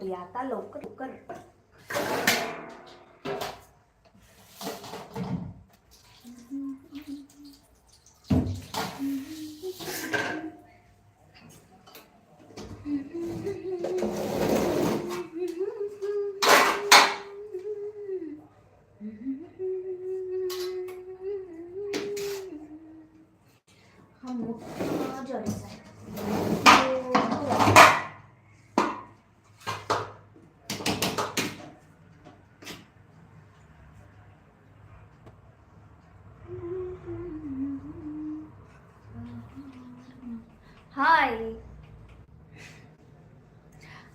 सगळेजण पटपट या आता लवकर लवकर हा मोठा जॉलीस आहे हाय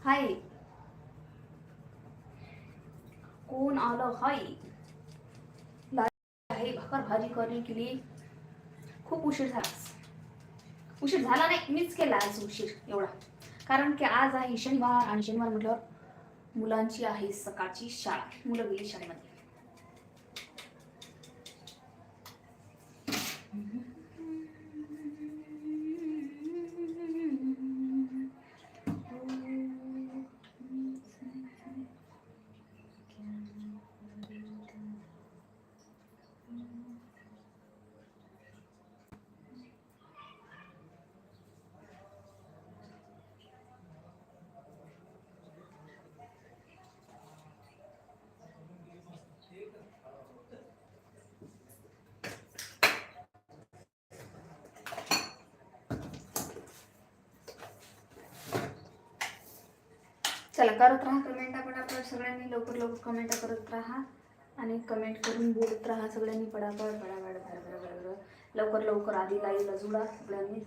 हाय कोण आलं हाय ला- आहे भाजी करणे केली खूप उशीर झाला. उशीर झाला नाही मीच केला आज उशीर एवढा. कारण की आज आहे शनिवार आणि शनिवार म्हटल्यावर मुलांची आहे सकाळची शाळा मुलं गेली शाळेमध्ये. चला करत राहा कमेंट पटापट सगळ्यांनी लवकर लवकर कमेंट करत राहा. आणि कमेंट करून बोलत राहा सगळ्यांनी पडापड पडापड भडभड लवकर लवकर आधी लाईव्हला जुळा सगळ्यांनी.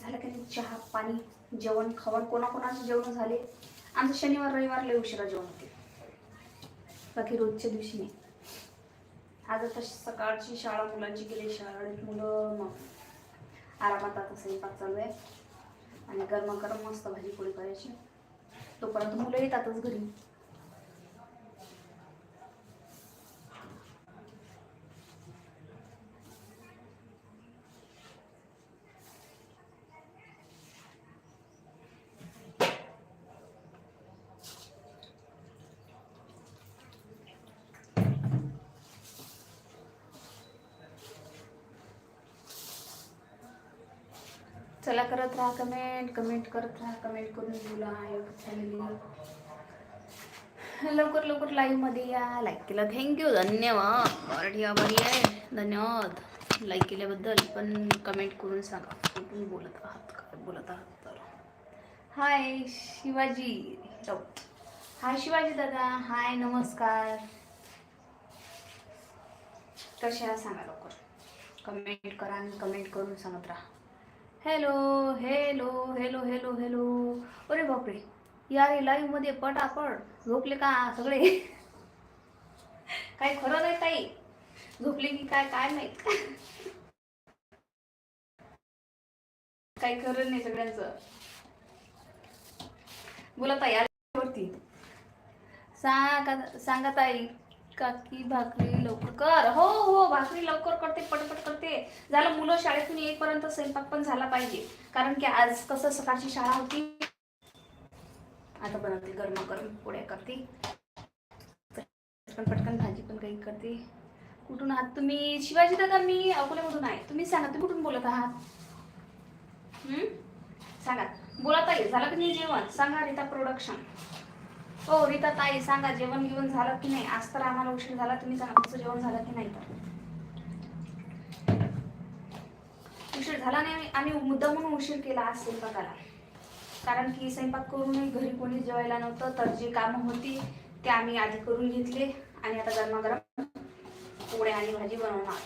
झालं की चहा पाणी जेवण खावण. कोणाकोणाचे जेवण झाले? आमचं शनिवार रविवार लय उशिरा जेवण होते. बाकी रोजच्या दिवशी नाही. आज आता सकाळची शाळा मुलांची गेली शाळेत मुलं मग आरामात आता स्वयंपाक चालू आहे. आणि गरमागरम मस्त भाजी पोळी करायची. तोपर्यंत मुलं येतातच घरी चला करत राहा कमेंट कमेंट करत राहा कमेंट करून बोला यूट्यूब फॅमिली लवकर लवकर लाईव्हमध्ये या. लाईक केला. थँक्यू धन्यवाद. मराठी आभारी आहे. धन्यवाद. लाईक केल्याबद्दल पण कमेंट करून सांगा. कुठून बोलत आहात? काय बोलत आहात? तर. हाय शिवाजी. राऊत हाय शिवाजी दादा. हाय नमस्कार. कशा सांगा लवकर. कमेंट करा आणि कमेंट करून सांगत राहा. Hello hello hello hello hello अरे बापरे. यार लाईव्हमध्ये पटापट झोपले का सगळे? काय खरं नाही ताई. झोपले की काय काय माहीत? काही खरं नाही सगळ्यांचं. बोला ताई वरती? सांगा सांगा ताई काकी भाकरी लवकर कर? हो हो भाकरी लवकर करते पटपट करते. झालं मुलं शाळेतून येईपर्यंत स्वयंपाक पण झाला पाहिजे. कारण की आज कसं सकाळची शाळा होती. आता बनवते गरमागरम पोळ्या करते. पटकन पटकन भाजी पण काही करते. कुठून आहात तुम्ही? शिवाजी दादा मी अकोल्यामधून आहे. तुम्ही सांगा तुम्ही कुठून बोलत आहात? हम्म? सांगा. बोला ताई झालं की नाही जेवण? सांगा रीता प्रोडक्शन हो रीता ताई सांगा जेवण घेऊन झालं की नाही? आज तर आम्हाला उशीर झाला. तुम्ही सांगा तुमचं जेवण झालं की नाही तर? उशीर झाला नाही आम्ही- मुद्दा म्हणून उशीर केला आज स्वयंपाकाला. कारण की स्वयंपाक करूनही घरी कोणी जेवायला नव्हतं तर जे कामं होती ते आम्ही आधी करून घेतले आणि आता गरमागरम पोळ्या आणि भाजी बनवणार.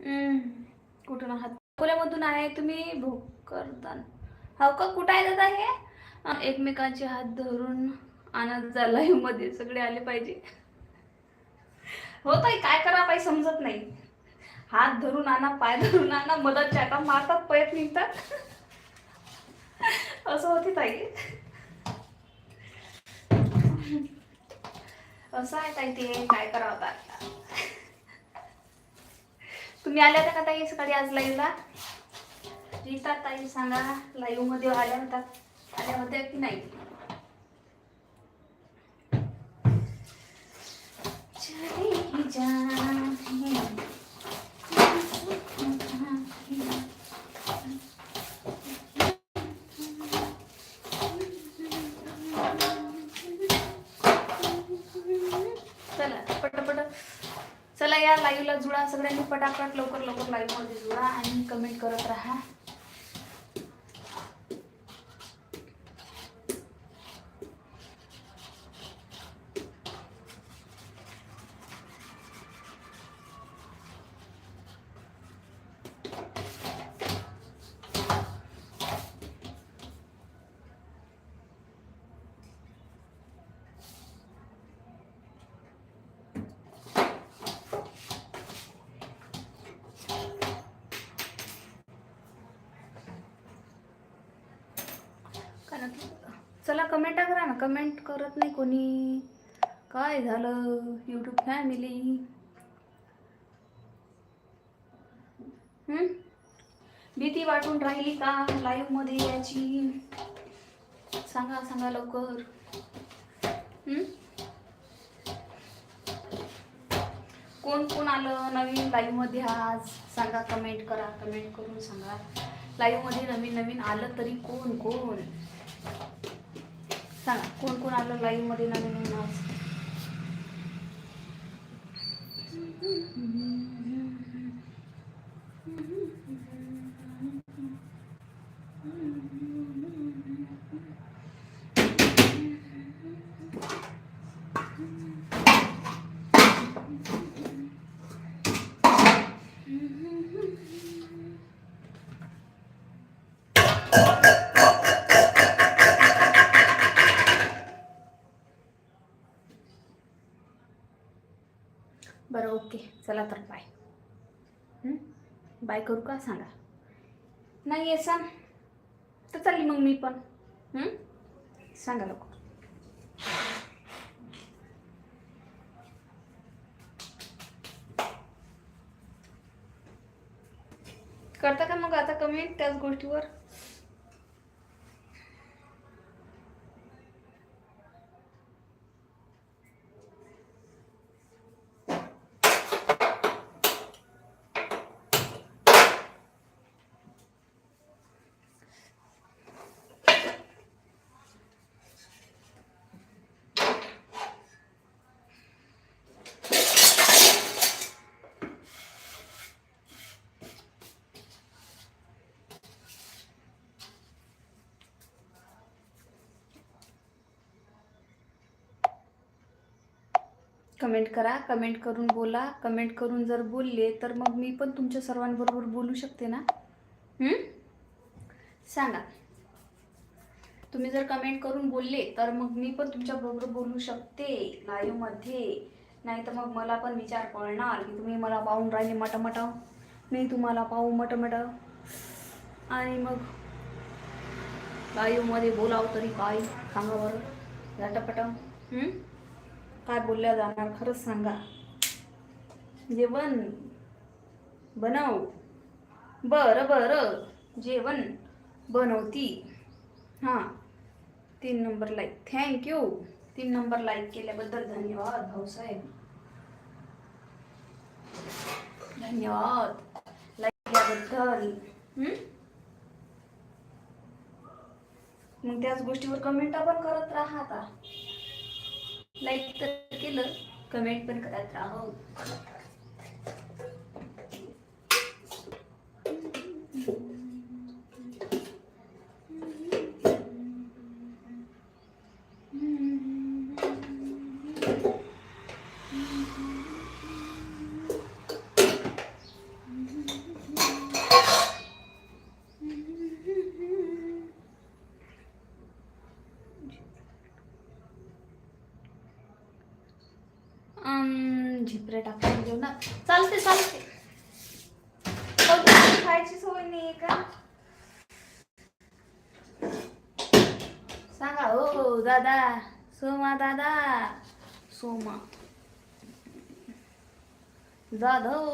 हम्म, कुठून अकोल्यामधून आहे तुम्ही भोकरदान. हो का? कुठं आहे दादा हे? एकमेकांचे हात धरून आनंद झाला मध्ये सगळे आले पाहिजे. होत आहे काय करा पाहिजे समजत नाही. हात धरून आणा पाय धरून आणा मदत चाटा मारतात पयत निघतात. असं होते ताई. असं आहे ताई ते काय करावं आता? तुम्ही आल्या होत्या का ताई सकाळी आज लाईव्हला रीता ताई सांगा लाईव्हमध्ये आल्या होत्या. आल्या होत्या की नाही? चली जा चला पटापट चला या लाईव्हला जुळा सगळ्यांनी पटापट लवकर लवकर लाईव्हमध्ये जुळा आणि कमेंट करत राहा कारण चला कमेंट करा ना कमेंट करत नाही कोणी. काय झालं? यूट्यूब फॅमिली भीती वाटून राहिली का लाईव्हमध्ये याची? सांगा सांगा लवकर. कोण कोण आलं नवीन लाईव्हमध्ये आज? सांगा कमेंट करा. कमेंट करून सांगा. लाईव्हमध्ये नवीन नवीन आलं तरी कोण कोण? सांगा कोण कोण आलं लाईव्ह मध्ये नवीन नवीन काय करू का सांगा? नाही आहे सांग. तर चालली मग मी पण. सांगा लोक करता का मग आता कमेंट त्याच गोष्टीवर? कमेंट करा कमेंट करून बोला कमेंट करून जर बोलले तर मग मी पण तुमच्या सर्वांबरोबर बोलू शकते ना? सांगा. तुम्ही जर कमेंट करून बोलले तर मग मी पण तुमच्याबरोबर बोलू शकते लाईव्हमध्ये नाही तर मग मला पण विचार कळणार की तुम्ही मला पाहून राहिले मटमट. मी तुम्हाला पाहू मटमट. आणि मग लाईव्हमध्ये बोलावं तरी काय? सांगा बरं. झटपट काय बोलल्या जाणार खरंच सांगा. जेवण बनव. बरं बरं. जेवण बनवती. हां. तीन नंबर लाईक थँक्यू तीन नंबर लाईक केल्याबद्दल धन्यवाद भाऊसाहेब धन्यवाद. लाईक केल्याबद्दल. मग त्याच गोष्टीवर कमेंट आपण करत राहा आता. लाईक तर केलं. कमेंट पण करत राहो. हो. झिपरे टाकून जेवणात चालते चालते. हो, तुम्हाला खायची सवय नाही का? सांगा हो दादा सोमा दादा. सोमा. जाधव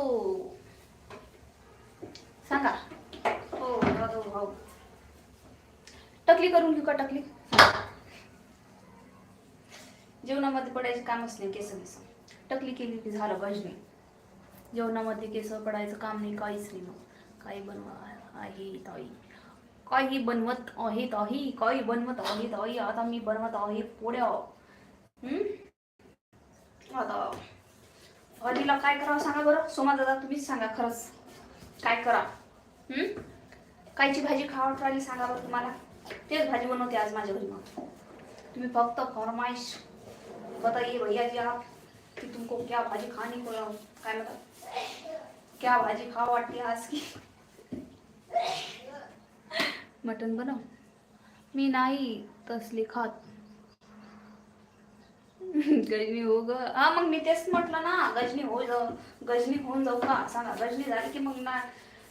सांगा. हो जाधव भाऊ टकली करून घेऊ का टकली? जेवणामध्ये पडायचे कामच नाही केस बिस टकली केली की झालं गजनी जेवणामध्ये केस पडायचं काम नाही काहीच नाही मग. काही बनवा आहे ताई. काही बनवत आहे ताई काही बनवत आहे ताई. आता मी बनवत आहे पोळ्या हम्म? आता हळदीला काय करावं सांगा बरं? सोमा दादा तुम्हीच सांगा खरंच. काय करा? हम्म? कायची भाजी खावट राहिली सांगा बरं तुम्हाला. तेच भाजी बनवते आज माझ्या घरी मग. तुम्ही फक्त फरमाइश बताइए भैया जी आप. कि तुमको क्या भाजी खाने को काय म्हणतात? क्या भाजी खाव वाटते आज की? मटन बनव. मी नाही तसली खात. गजनी हो ग. हा मग मी तेच म्हटलं ना गजनी हो जाऊ गजनी होऊन जाऊ का? सांगा गजनी झाली की मग ना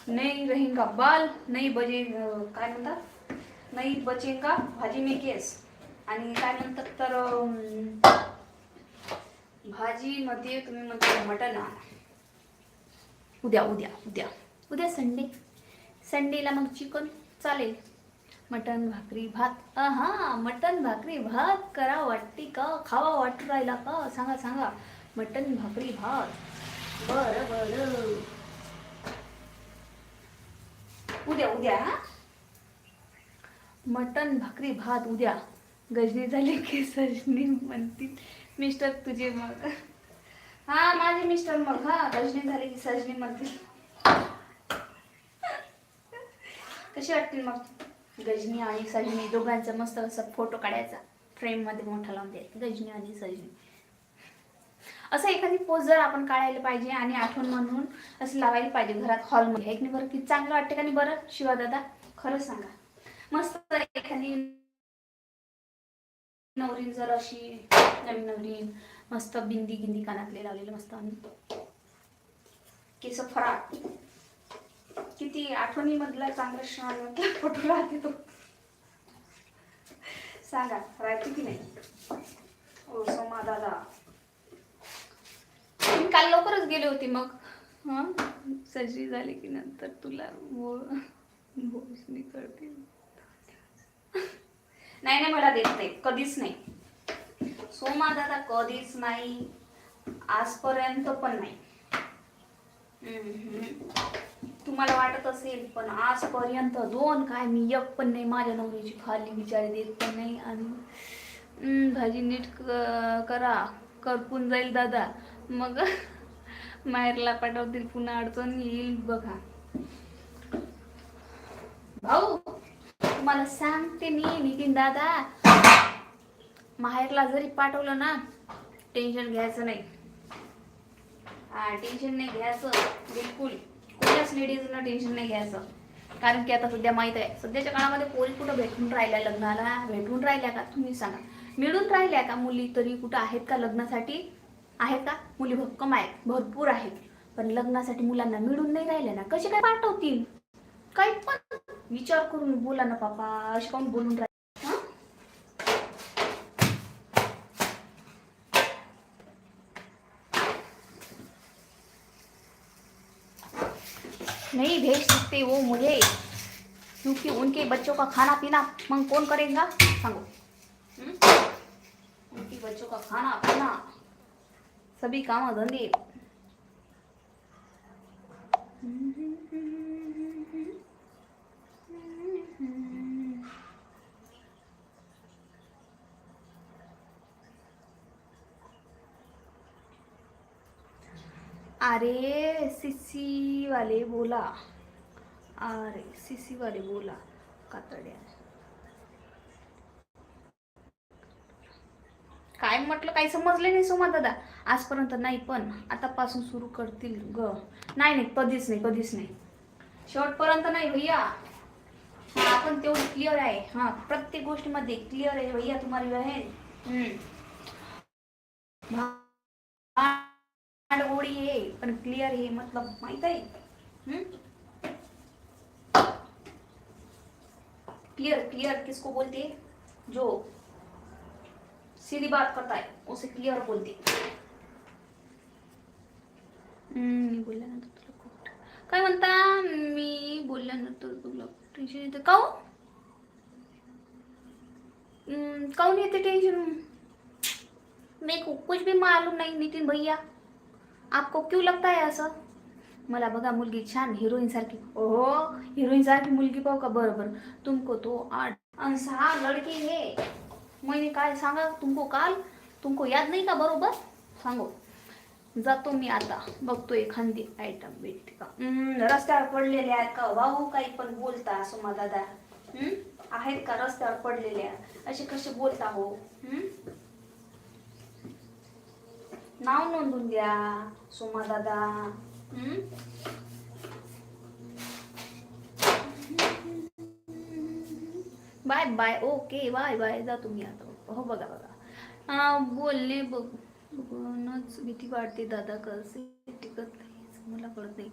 नाही रहेंगा बाल नाही बजे काय म्हणतात? नाही बचेंगा भाजी मी केस आणि काय म्हणतात तर भाजीमध्ये तुम्ही म्हणता मटन आणा. उद्या उद्या उद्या. उद्या संडे. संडेला मग चिकन चालेल. मटन भाकरी भात. हा मटन भाकरी भात करा वाटते का? खावा वाटू राहिला का? सांगा सांगा. मटन भाकरी भात. बरं बरं. उद्या उद्या मटण मटन भाकरी भात उद्या. गजनी झाली की सजनी म्हणतील. मिस्टर तुझे मग. हा माझे मिस्टर मग हा. गजनी झाली की सजनी मध्ये कशी वाटतील मग? गजनी आणि सजनी दोघांचा मस्त असा फोटो काढायचा. फ्रेममध्ये मोठा लावून द्यायचा. गजनी आणि सजनी. असं एखादी पोज जर आपण काढायला पाहिजे आणि आठवण म्हणून असं लावायला पाहिजे घरात हॉलमध्ये एक नाही बरं किती चांगलं वाटतं का नाही बरं? शिवा दादा खरंच सांगा. मस्त एखादी नवरीन जर अशी नवीन नवरीन मस्त बिंदी गिंदी कानातले लावलेले मस्त आणि केस फराट किती आठवणीमधला चांगला क्षण फोटो राहते तो. सांगा राहते की नाही? ओ सोमा दादा. मी काल लवकरच गेले होते मग. हा? सजरी झाली की नंतर तुला. मी करते. नाही नाही मला देत नाही. कधीच नाही. सोमा दादा कधीच नाही. आजपर्यंत पण नाही. तुम्हाला वाटत असेल पण आजपर्यंत दोन काय मी एक पण नाही. माझ्या नवऱ्याची खाली विचार देत पण नाही. आणि भाजी नीट करा. करपून जाईल दादा. मग माहेरला पाठवतील पुन्हा अडचण येईल बघा. भाऊ! तुम्हाला सांगते मी नितीन दादा. माहेरला जरी पाठवलं ना टेन्शन घ्यायचं नाही. हा टेन्शन नाही घ्यायचं. बिलकुल. कोणत्याच लेडीजना टेन्शन नाही घ्यायचं. कारण की आता सध्या माहीत आहे सध्याच्या काळामध्ये पोरी कुठं भेटून राहिल्या लग्नाला? भेटून राहिल्या का? तुम्ही सांगा. मिळून राहिल्या का मुली? तरी कुठं आहेत का लग्नासाठी? आहेत का? मुली भक्कम आहेत भरपूर आहेत. पण लग्नासाठी मुलांना मिळून नाही राहिल्या ना कसे काय पाठवतील? काही पण विचार करून बोला ना पापा. असे काऊन बोलून राहिले? नहीं भेज सकते वो मुझे। क्योंकि उनके बच्चों का खाना पीना मंग कौन करेगा? सांगो। हम्म? उनके बच्चों का खाना पीना सभी काम धंधे अरे सीसी वाले बोला. अरे सीसी वाले बोला. कातड्या. काय म्हटलं काही समजले नाही सोमा दादा. आजपर्यंत नाही पण आतापासून सुरू करतील ग. नाही नाही कधीच नाही कधीच नाही. शेवटपर्यंत नाही भैया. हा आपण तेवढं क्लिअर आहे. हा प्रत्येक गोष्टीमध्ये क्लिअर आहे भैया तुम्हाला बहन हम्म. थोडी है पण क्लियर है मतलब माहित आहे हम्म? क्लियर क्लियर किसको बोलते हैं? जो सीधी बात करता है उसे क्लियर बोलते हैं. हम्म, तुला काय म्हणता मी बोलल्यानंतर तुला टेन्शन येतं का हम्म, कुछ भी मालूम नहीं नितिन भैया। आपको क्यों लगता है असं मला बघा मुलगी छान हिरोईन सारखी. ओहो हिरोईन सारखी मुलगी पाहू का? बरं बरं तुमको तो आठ अन सहा लड़की है. मैंने काय सांगा तुमको काल? तुमको याद नाही का? बरोबर? सांगो. जातो मी आता. बघतो एखादी आयटम भेटते का? हम्म, रस्त्यावर पडलेले आहेत का? भाऊ काही पण बोलता सुमा दादा हम्म? आहेत का रस्त्यावर पडलेल्या? असे कसे बोलता हो? हम्म? नाव नोंदून द्या सुमा दादा. Bye bye okay bye bye जा तुम्ही आता. हो बघा बघा. हा बोलणे बघ बघूनच भीती वाटते दादा कसे टिकत नाही मला कळत नाही.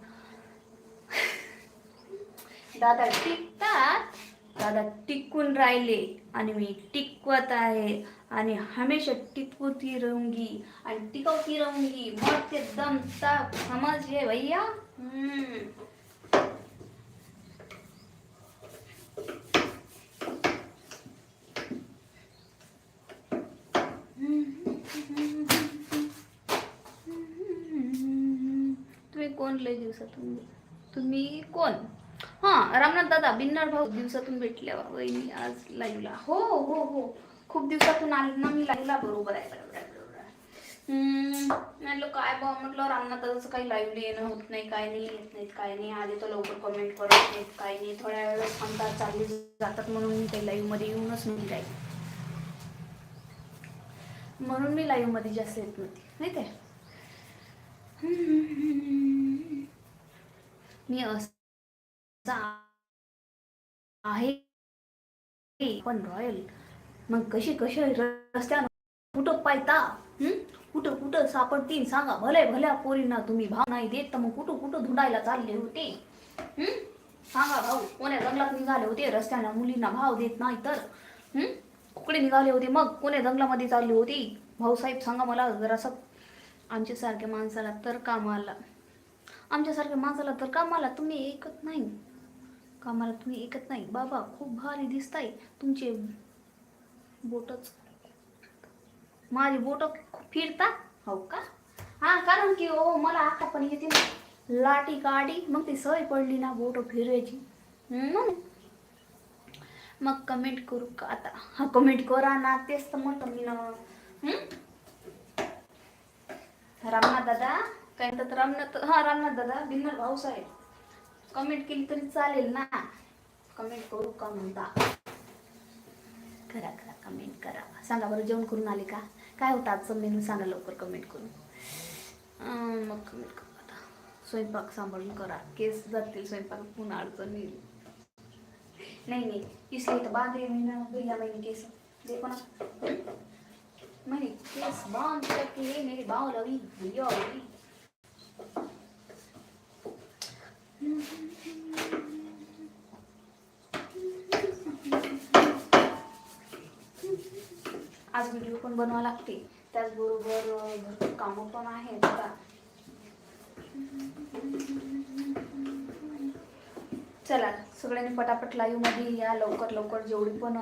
दादा टिकतात. दादा टिकून राहिले आणि मी टिकवत आहे. आणि हमेशा टिकवती रहूंगी आणि टिकवती रहूंगी मरते दम तक हे भैया. तुम्ही कोण लय दिवसातून तुम्ही कोण? हा रामनाथ दादा बिन्नर भाऊ दिवसातून भेटल्या वहिनी आज लाईव्हला हो हो हो. खूप दिवसातून आले ना मी लाईव्हला बरोबर आहे. बरोबर म्हटलं काय बा म्हटलं रामनाथ दादाचं काही लाईव्हला येणं होत नाही काय नाही येत नाहीत काय नाही. आधी तर लवकर कमेंट करत नाहीत काय नाही. थोड्या वेळेस थांबतात चालली जातात म्हणून मी काही लाईव्हमध्ये येऊनच नाही राहील म्हणून मी लाईव्हमध्ये जास्त येत नव्हती. नाही आहे मी असं आहे. पण रॉयल मग कशी कशी रस्त्यानं कुठं पायता? कुठं कुठं सापडतील? सांगा. भले भल्या पोरींना तुम्ही भाव नाही देत तर मग कुठं कुठं धुंडायला चालले होते? सांगा भाऊ. कोण्या जंगलात निघाले होते? रस्त्यानं मुलींना भाव देत नाही तर? कुकडे निघाले होते मग? कोण्या जंगलामध्ये चालले होते? भाऊसाहेब सांगा मला जरासं आमच्यासारख्या माणसाला तर कामाला आमच्यासारख्या माणसाला तर कामाला तुम्ही ऐकत नाही. कामाला तुम्ही ऐकत नाही. बाबा खूप भारी दिसताय. तुमचे बोटच. माझी बोट फिरता हो का? हा कारण की ओ मला आता पण येते ना लाटी गाडी मग ती सवय पडली ना बोट फिरायची. मग कमेंट करू का आता? हा कमेंट करा ना तेच तर म्हणतो मी ना. हम्म? रामनाथ दादा काय म्हणतात रामनाथ हा रामनाथ दादा भिन्न भाऊ साहेब. कमेंट केली तरी चालेल ना. कमेंट करू का म्हणता? खरा करा. कमेंट करा. सांगा बरं जेवण करून आले का? काय होतं आजचं मेनू सांगा लवकर कमेंट करून. मग कमेंट करू आता. स्वयंपाक सांभाळून करा. केस जातील स्वयंपाक पुन्हा अडचण येईल. नाही नाही. इसले तर बांध रही ना भैया मैंने केस. देखो ना मैंने केस बांध के रखे हैं मेरे बाल अभी भैया अभी आज व्हिडिओ पण बनवावं लागते. त्याचबरोबर भरपूर कामं पण आहेत आता चला सगळ्यांनी पटापट लाईव्हमध्ये या लवकर लवकर जेवढी पण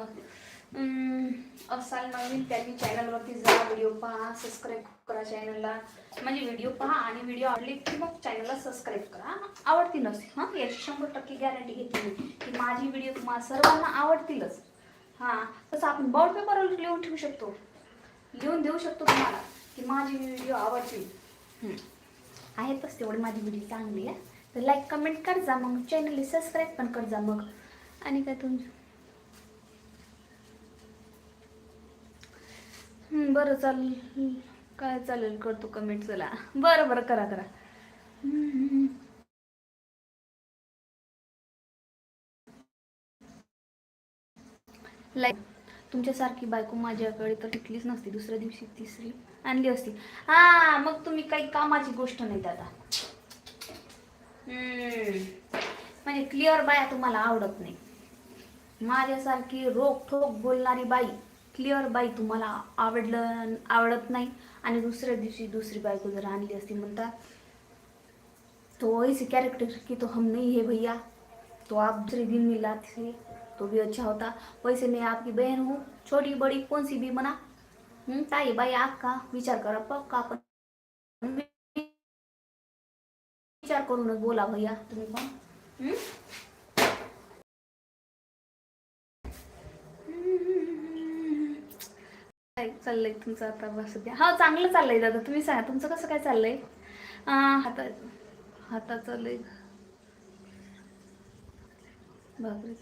असाल नवीन त्यांनी चॅनलवरती जा व्हिडिओ पहा सबस्क्राईब करा चॅनलला म्हणजे व्हिडिओ पहा आणि व्हिडिओ आवडले की मग चॅनलला सबस्क्राईब करा. आवडतीलच. हां याची शंभर टक्के गॅरंटी घेतली की माझी व्हिडिओ तुम्हाला सर्वांना आवडतीलच. हां तसं आपण बॉन्ड पेपरवर लिहून ठेवू शकतो. लिहून देऊ शकतो तुम्हाला की माझी व्हिडिओ आवडतील हम्म. आहेतच तेवढी माझी व्हिडिओ चांगली आहे. तर लाईक कमेंट कर जा मग. चॅनलला सबस्क्राईब पण कर जा मग. आणि काय तुम हम्म, बरं चालेल काय चालेल करतो कमेंट चला. बरं बरं करा करा. लाईक तुमच्यासारखी बायको माझ्याकडे तर टिकलीच नसती. दुसऱ्या दिवशी तिसरी आणली असती. हा मग तुम्ही काही कामाची गोष्ट नाही दादा. हम्म. म्हणजे क्लिअर बाया तुम्हाला आवडत नाही. माझ्यासारखी रोखठोक बोलणारी बाई क्लिअर बाई तुम्हाला आवडलं आवडत नाही. आणि दुसऱ्या दिवशी दुसरी बायको जर आणली असती म्हणता तो ऐसे कॅरेक्टर की तो हम नहीं है भैया. तो आप दूसरे दिन मिला थे तो भी अच्छा होता। वैसे मैं आपकी बहन हूँ छोटी बड़ी कौन सी भी बना? हम्म, ताई बाई आपका विचार करा पक्का आपण विचार करूनच बोला भैया तुम्ही पण काय चाललंय तुमचं आता बस सध्या हा हो, चांगलं चाललंय दादा तुम्ही सांगा तुमचं कसं काय चाललंय? अं, हाता हाताचं लय भाकरी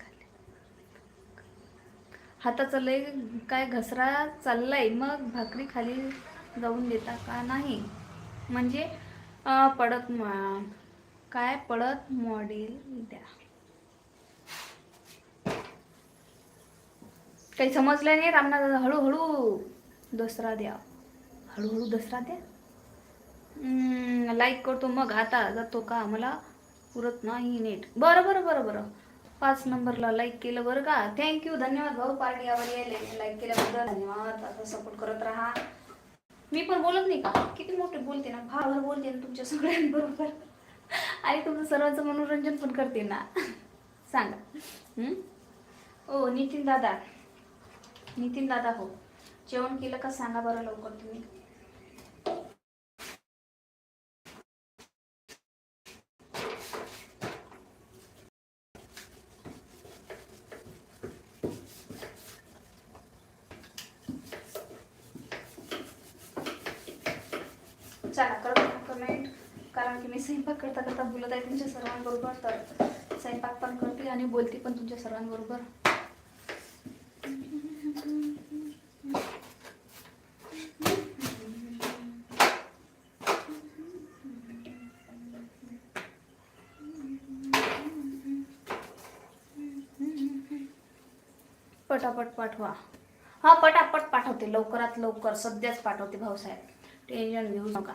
हाताचं लय काय घसरा चाललाय मग भाकरी खाली जाऊन देता का नाही? म्हणजे पडत काय पडत मॉडेल द्या. काही समजलं नाही रामना दादा हळूहळू दसरा द्या. हळूहळू दसरा द्या. लाईक करतो मग आता जातो का? मला पुरत नाही नेट. बरं बरं बरं बरं. पाच नंबरला लाईक केलं बरं का. थँक्यू धन्यवाद भाऊ. पार्टी यावर यायला. लाईक केल्याबद्दल धन्यवाद. असं सपोर्ट करत राहा. मी पण बोलत नाही का? किती मोठे बोलते ना. भावर बोलते ना तुमच्या सगळ्यांबरोबर. आणि तुमचं सर्वांचं मनोरंजन पण करते ना. सांगा. ओ नितीन दादा. नितीन दादा हो. जेवण केलं का? सांगा बरं लवकर तुम्ही चला करा कमेंट कारण की मी स्वयंपाक बोलत आहे तुमच्या सर्वांबरोबर तर स्वयंपाक पण करते आणि बोलते पण तुमच्या सर्वांबरोबर. पटापट पाठवा. हा पटापट पाठवते. लवकरात लवकर सध्याच पाठवते भाऊसाहेब. टेन्शन घेऊ नका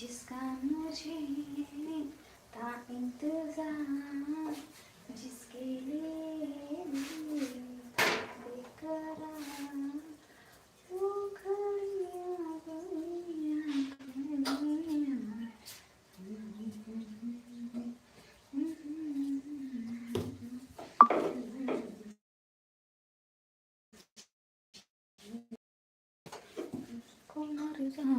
जिसका मुझे था इंतजार जिसके लिए दिल था बेकरार वो घड़ियां घड़ियां घड़ियां को मर जाना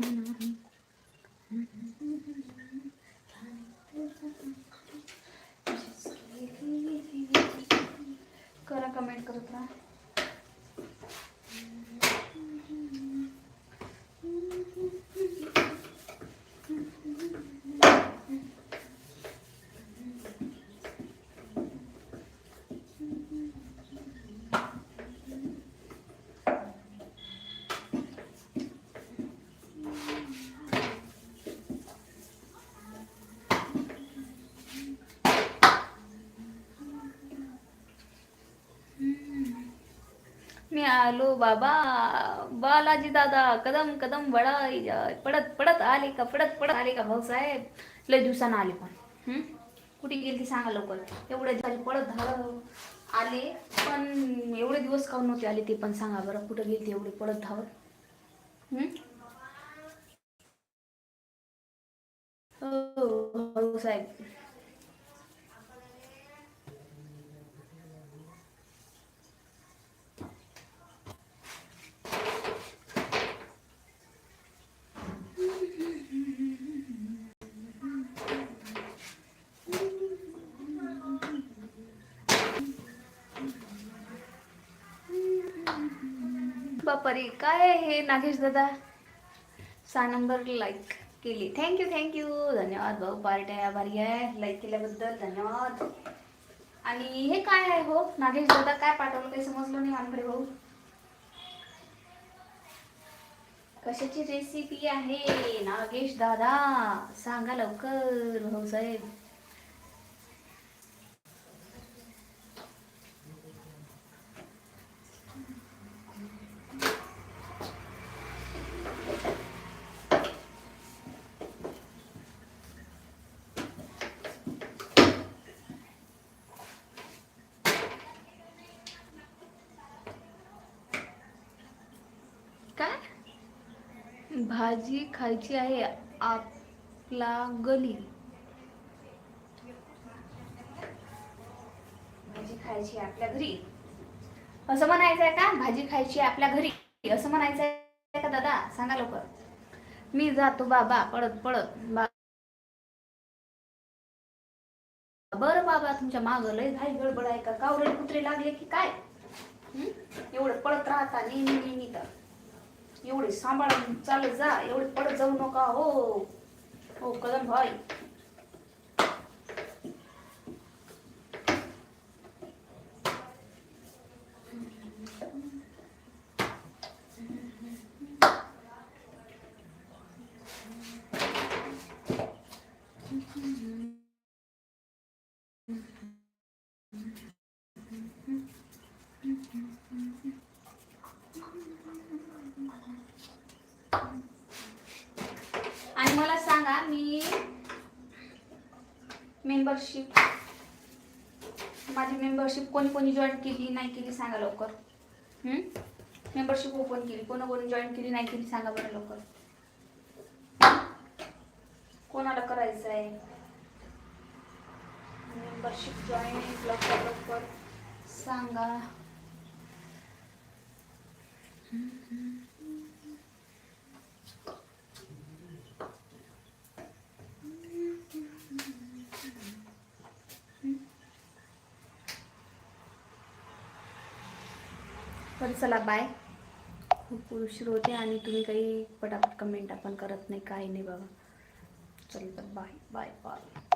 करा कमेंट करत राहा मी आलो बाबा बालाजी दादा कदम कदम बडा पडत पडत आले का पडत पडत आले का भाऊसाहेब? लय दिवसानं आले पण. कुठे गेली ती सांगा लवकर. एवढे दिवस पडत धावत आले पण एवढे दिवस काऊन नव्हते आले ते पण सांगा बरं कुठं गेली एवढे पडत धावत? हो? हो भाऊसाहेब काय हे नागेश दादा? सहा नंबर लाईक केली. थँक्यू थँक्यू धन्यवाद भाऊ पार्ट आहे आभारी आहे. लाईक केल्याबद्दल धन्यवाद. आणि हे काय आहे हो? नागेश दादा काय पाठवलं? काही समजलं नाही माझ्याकडे भाऊ. कशाची रेसिपी आहे? नागेश दादा सांगा लवकर भाऊ साहेब. भाजी खायची आहे आपला गली. भाजी खायची आहे आपल्या घरी. असं म्हणायचं आहे का? भाजी खायची आहे आपल्या घरी. असं म्हणायचं आहे का दादा? सांगा लवकर. मी जातो बाबा पळत पळत. बा बरं बाबा तुमच्या माग लय घाई गडबड आहे का? कावरे कुत्रे लागले की काय? एवढं पळत राहता नेहमी नेहमी तर. एवढे सांभाळून चालत जा एवढे पडत जाऊ नका हो हो, हो कदम भाई आणि मला सांगा मी मेंबरशिप माझी मेंबरशिप कोणी कोणी जॉईन केली नाही केली सांगा लवकर. मेंबरशिप ओपन केली कोणा कोणी जॉईन केली नाही केली सांगा बरं लवकर. कोणाला करायचं आहे मेंबरशिप जॉईन लवकर लवकर. सांगा तर चला बाय खूप उशीर होते आणि तुम्ही काही पटापट कमेंट आपण करत नाही काही नाही बाबा. चल तर बाय बाय बाय